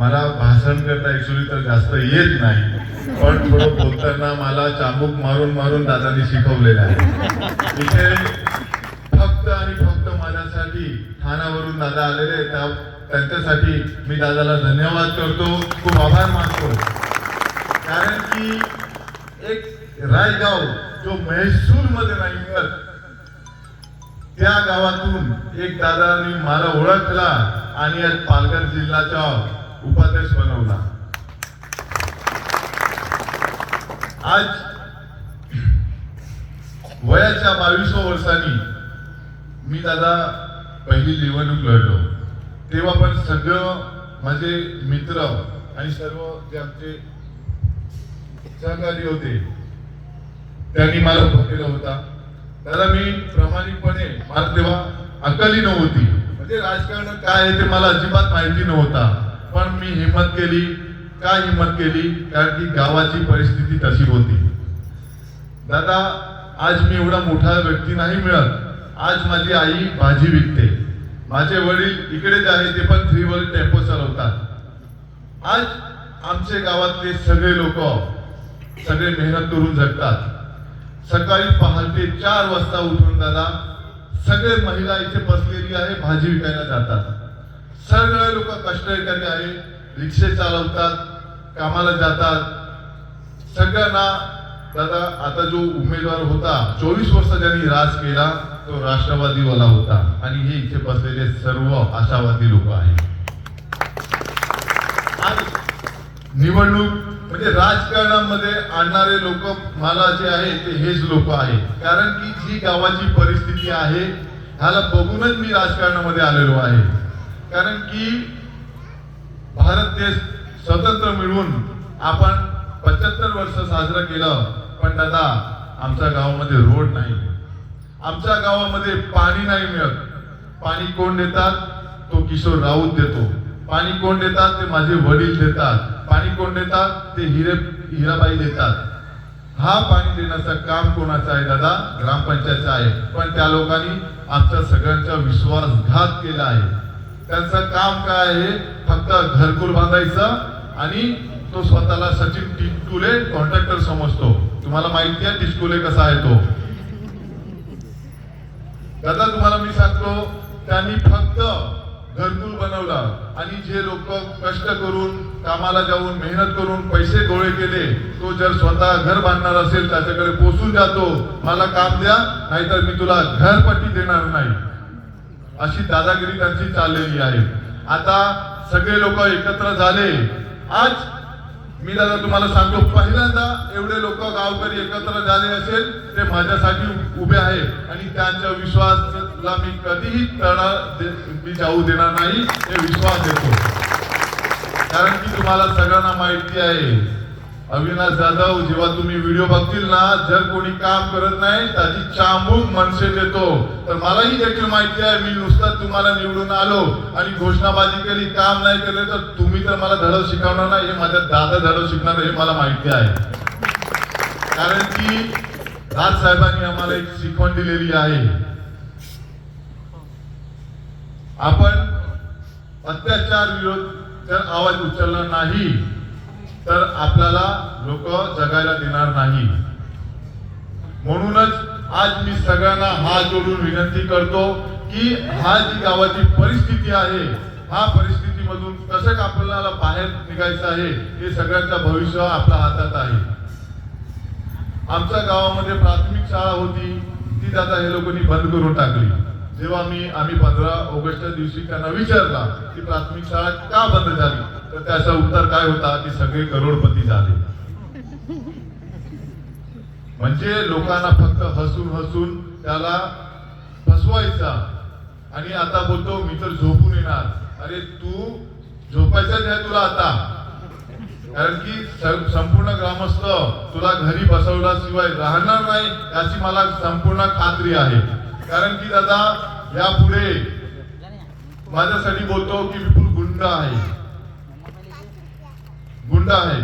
मला भाषण करता ऍक्च्युली तर जास्त येत नाही. पण थोडं बोलताना मला चांबूक मारून मारून दादानी शिकवलेलं आहे. इथे फक्त आणि फक्त माझ्यासाठी ठाण्यावरून दादा आलेले त्या- त्यांच्यासाठी मी दादाला धन्यवाद करतो. खूप आभार मानतो. कारण की एक रायगाव जो महसूल मध्ये नाही तर त्या गावातून एक दादानी मला ओळखला आणि आज पालघर जिल्ह्याच्या उपाध्यक्ष बनवला. आज वयाच्या बावीसव्या वर्षांनी मी दादा पहिली निवडणूक लढलो. तेव्हा पण सगळं माझे मित्र आणि सर्व जे आमचे सहकारी होते त्यांनी मला उभं होता. दादा मी प्रामाणिकपणे मला तेव्हा अक्कली नव्हती. म्हणजे राजकारण काय आहे ते मला अजिबात माहिती नव्हता. पण मी हिंमत केली. का हिंमत केली? कारण की गावाची परिस्थिती तशी होती. दादा आज मी एवढा मोठा व्यक्ती नाही मिळत. आज माझी आई भाजी विकते. माझे वडील इकडेच आहे ते पण फ्रीवर टेम्पो चालवतात. आज आमचे गावातले सगळे लोक सगळे मेहनत करून जगतात. सकाळी पहाटे चार वाजता उठून दादा सगळे महिला इथे बसलेली आहे भाजी विकायला जातात. सगळे लोक कष्टकरी आहे रिक्षे चालवतात कामाला जातात. सगळ्यांना दादा आता जो उमेदवार होता चोवीस वर्ष ज्यांनी राज केला तो राष्ट्रवादीवाला होता. आणि हे इथे बसलेले सर्व आशावादी लोक आहेत. आज निवडणूक म्हणजे राजकारणामध्ये आणणारे लोक मला जे आहे ते हेच लोक आहेत. कारण की जी गावाची परिस्थिती आहे ह्याला बघूनच मी राजकारणामध्ये आलेलो आहे. कारण की भारत देश स्वतंत्र मिळवून आपण पंच्याहत्तर वर्ष साजरं केलं पण दादा आमच्या गावामध्ये रोड नाही. आमच्या गावामध्ये पाणी नाही मिळत. पाणी कोण देतात? तो किशोर राऊत देतो. पाणी कोण देतात? ते माझे वडील देतात. पाणी कोण देतात? ते हिरे हिराबाई देतात. हा पाणी देण्याचं काम कोणाचं आहे दादा? ग्रामपंचायतचं आहे. पण त्या लोकांनी आमच्या सगळ्यांचा विश्वासघात केला आहे. त्यांचं काम काय आहे? फक्त घरकुल बांधायचं आणि तो स्वतःला सचिन टिटकुले कॉन्ट्रॅक्टर समजतो. तुम्हाला माहिती आहे टिटकुले कसा आहे तो? दादा तुम्हाला मी सांगतो त्यांनी फक्त घरकुल बनवला आणि जे लोक कष्ट करून कामाला जाऊन मेहनत करून पैसे गोळे केले तो जर स्वतः घर बांधणार असेल त्याच्याकडे पोचून जातो. मला काम द्या नाहीतर मी तुला घरपट्टी देणार नाही. अशी दादागिरी त्यांची चाललेली आहे. आता सगळे लोक एकत्र झाले. आज मी दादा तुम्हाला सांगतो पहिल्यांदा एवढे लोक गावकरी एकत्र झाले असेल ते माझ्यासाठी उभे आहे. आणि त्यांच्या विश्वासला मी कधीही तडा दे- मी जाऊ देणार नाही हे विश्वास देतो. कारण की तुम्हाला सगळ्यांना माहिती आहे अविनाश जाधव जेव्हा तुम्ही व्हिडिओ बघतील ना जर कोणी काम करत नाही त्याची चांबूक मनसे देतो. तर मलाही देखील माहिती आहे मी नुसतं तुम्हाला निवडून आलो आणि घोषणाबाजी केली काम नाही केले तर तुम्ही तर मला धडं शिकवणार नाही हे माझ्या दादा धडं शिकणार हे मला माहिती आहे. कारण की राज साहेबांनी आम्हाला एक शिकवण दिलेली आहे. आपण अत्याचार विरोध जर आवाज उचलला नाही तर आपल्याला लोक जगायला देणार नाही. म्हणूनच आज मी सगळ्यांना हात जोडून विनंती करतो की हा जी गावाची परिस्थिती आहे हा परिस्थितीमधून कसं आपल्याला बाहेर निघायचं आहे हे सगळ्यांचं भविष्य आपल्या हातात आहे. आमच्या गावामध्ये प्राथमिक शाळा होती ती आता हे लोकांनी बंद करून टाकली. जेव्हा मी आम्ही पंधरा ऑगस्ट दिवशी त्यांना विचारला की प्राथमिक शाळा का बंद झाली? तर त्याचा उत्तर काय होता? की सगळे करोडपती झाले. म्हणजे लोकांना फक्त हसून हसून त्याला फसवायचा. आणि आता बोलतो मी तर झोपून येणार. अरे तू झोपायचं नाही तुला आता. कारण की संपूर्ण ग्रामस्थ तुला घरी बसवल्याशिवाय राहणार नाही याची मला संपूर्ण खात्री आहे. कारण की दादा यापुढे माझ्यासाठी बोलतो की विपुल गुंड आहे. गुंड आहे.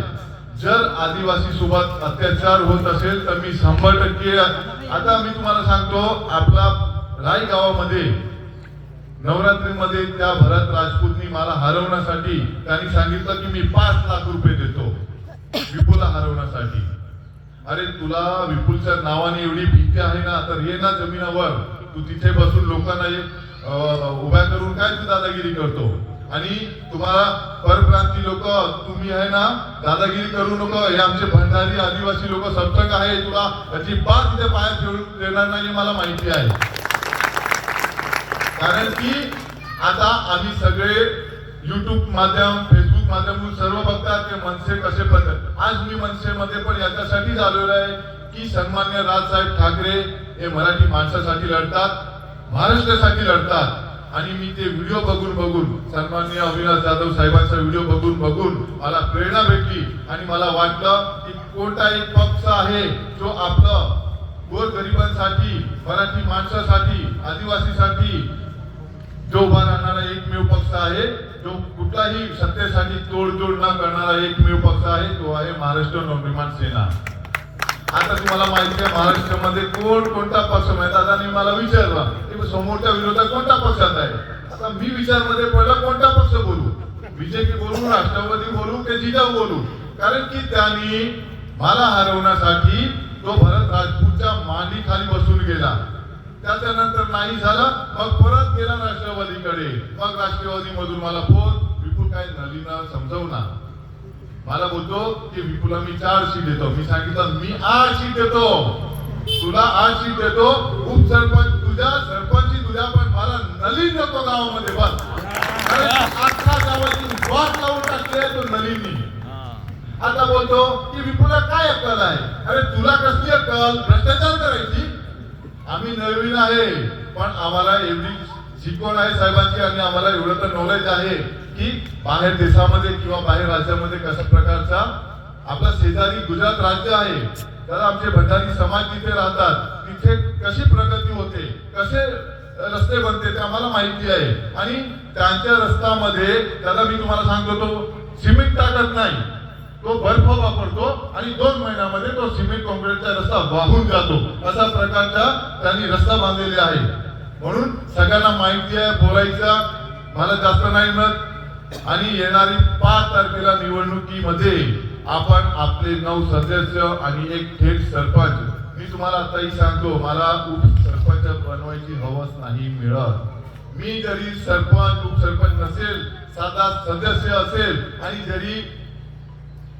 जर आदिवासी सोबत अत्याचार होत असेल तर मी शंभर टक्के आता मी तुम्हाला सांगतो आपला राई गावामध्ये नवरात्रीमध्ये त्या भरत राजपूतनी मला हरवण्यासाठी त्यांनी सांगितलं की मी पाच लाख रुपये देतो विपुला हरवण्यासाठी. अरे तुला विपुलच्या नावाने एवढी भीती आहे ना तर ये ना जमिनावर. तू तिथे बसून लोकांना उभ्या करून काय तू दादागिरी करतो? आणि तुम्हाला परप्रांती लोक तुम्ही आहे ना दादागिरी करू नको. हे आमचे भंडारी आदिवासी लोक सप्तक आहे. तुला अजिबात तिथे पाया ठेवून देणार नाही हे मला माहिती आहे. कारण की आता आम्ही सगळे युट्यूब माध्यम माझ्या माध्यम सर्व बघतात ते मनसे कसे पद्धत आज मी मनसेमध्ये पण याच्यासाठीच आलेलो आहे की सन्मान्य राजसाहेब ठाकरे हे मराठी माणसासाठी लढतात महाराष्ट्रासाठी लढतात. आणि मी ते व्हिडिओ बघून बघून सन्मान्य अविनाश जाधव साहेबांचा व्हिडिओ बघून बघून मला प्रेरणा भेटली. आणि मला वाटलं की कोणता एक पक्ष आहे जो आपलं गोरगरिबांसाठी मराठी माणसासाठी आदिवासीसाठी जो उभा राहणारा एकमेव पक्ष आहे जो कुठलाही सत्तेसाठी तोडजोड न करणारा एकमेव पक्ष आहे तो आहे महाराष्ट्र नवनिर्माण सेना. आता तुम्हाला माहिती आहे महाराष्ट्रामध्ये कोण कोणता पक्ष माहिती आणि मला विचारला की समोरच्या विरोधात कोणता पक्षात आहे? आता मी विचारमध्ये पडला कोणता पक्ष बोलू? बीजेपी बोलू राष्ट्रवादी बोलू की जिजाऊ बोलू? कारण की त्यांनी मला हरवण्यासाठी तो भरत राजपूतच्या मांडीखाली बसून गेला. त्याच्यानंतर नाही झालं मग परत गेला राष्ट्रवादीकडे. मग राष्ट्रवादी मधून मला फोन विपुल काय नलीना समजवणार? मला बोलतो की विपुला मी चार सीट देतो. मी सांगितलं मी आठ सीट देतो. तुला आठ सीट देतो. उपसरपंच तुझ्या सरपंची तुझ्या पण मला नलीन नको गावामध्ये बस. अख्खा गावाची वाट लावून टाकली आहे तो नलिनी. आता बोलतो की विपुला काय अक्कल आहे? अरे तुला कसली अक्कल? भ्रष्टाचार आम्ही नवीन आहे पण आम्हाला एवढी शिकवण आहे साहेबांची आणि आम्हाला एवढं तर नॉलेज आहे की बाहेर देशामध्ये किंवा बाहेर राज्यामध्ये कशा प्रकारचा आपला शेजारी गुजरात राज्य आहे तर आमचे भंडारी समाज तिथे राहतात तिथे कशी प्रगती होते कसे रस्ते बनते ते आम्हाला माहिती आहे. आणि त्यांच्या रस्त्यामध्ये त्याला मी तुम्हाला सांगतो तो सिमेंट टाकत नाही. तो बर्फ वापरतो आणि दोन महिन्यामध्ये तो सिमेंट कॉन्क्रीटचा रस्ता वाहून जातो. अशा प्रकारचा त्यांनी रस्ता बांधलेला आहे. म्हणून सगळ्यांना माहिती आहे बोलायचा मला जास्त नाही मिळत आणि येणारी पाच तारखेला निवडणुकीमध्ये आपण आपले नऊ सदस्य आणि एक थेट सरपंच मी तुम्हाला आताही सांगतो मला उपसरपंच बनवायची हवस नाही मिळत. मी जरी सरपंच उपसरपंच नसेल साधा सदस्य असेल आणि जरी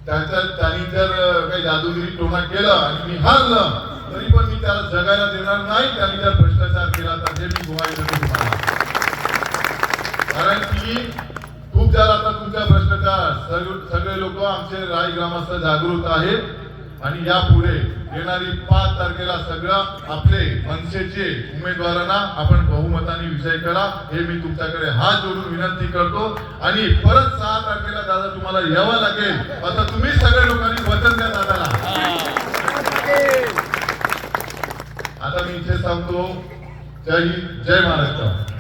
त्याचा त्यांनी जर काही जादूगिरी टोणा केलं आणि मी हारलं तरी पण मी त्याला जगायला देणार नाही त्यांनी जर भ्रष्टाचार केला तर हे मी कारण की खूप झाला आता तुमचा भ्रष्टाचार. सगळे लोक आमचे राय ग्रामस्थ जागृत आहेत आणि यापुढे येणारी पाच तारखेला सगळं आपले मनसेचे उमेदवारांना आपण बहुमताने विजय करा हे मी तुमच्याकडे हात जोडून विनंती करतो. आणि परत सहा तारखेला दादा तुम्हाला यावं लागेल. आता तुम्ही सगळ्या लोकांनी वचन द्या दादाला. आता मी इथे सांगतो जय हिंद जय महाराष्ट्र.